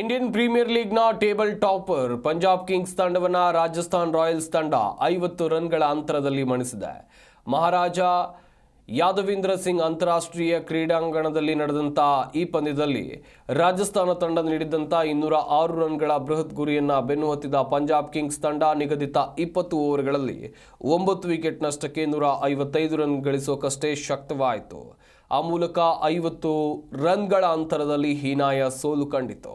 Indian premier ಲೀಗ್ನ table topper Punjab Kings ತಂಡವನ್ನು Rajasthan Royals ತಂಡ ಐವತ್ತು ರನ್ಗಳ ಅಂತರದಲ್ಲಿ ಮಣಿಸಿದೆ. ಮಹಾರಾಜ ಯಾದವೀಂದ್ರ ಸಿಂಗ್ ಅಂತಾರಾಷ್ಟ್ರೀಯ ಕ್ರೀಡಾಂಗಣದಲ್ಲಿ ನಡೆದಂಥ ಈ ಪಂದ್ಯದಲ್ಲಿ ರಾಜಸ್ಥಾನ ತಂಡ ನೀಡಿದ್ದಂಥ ಇನ್ನೂರ ಆರು ರನ್ಗಳ ಬೃಹತ್ ಗುರಿಯನ್ನು ಬೆನ್ನು ಹತ್ತಿದ ಪಂಜಾಬ್ ಕಿಂಗ್ಸ್ ತಂಡ ನಿಗದಿತ ಇಪ್ಪತ್ತು ಓವರ್ಗಳಲ್ಲಿ ಒಂಬತ್ತು ವಿಕೆಟ್ ನಷ್ಟಕ್ಕೆ ನೂರ ಐವತ್ತೈದು ರನ್ ಗಳಿಸೋಕಷ್ಟೇ ಶಕ್ತವಾಯಿತು. ಆ ಮೂಲಕ ಐವತ್ತು ರನ್ಗಳ ಅಂತರದಲ್ಲಿ ಹೀನಾಯ ಸೋಲು ಕಂಡಿತು.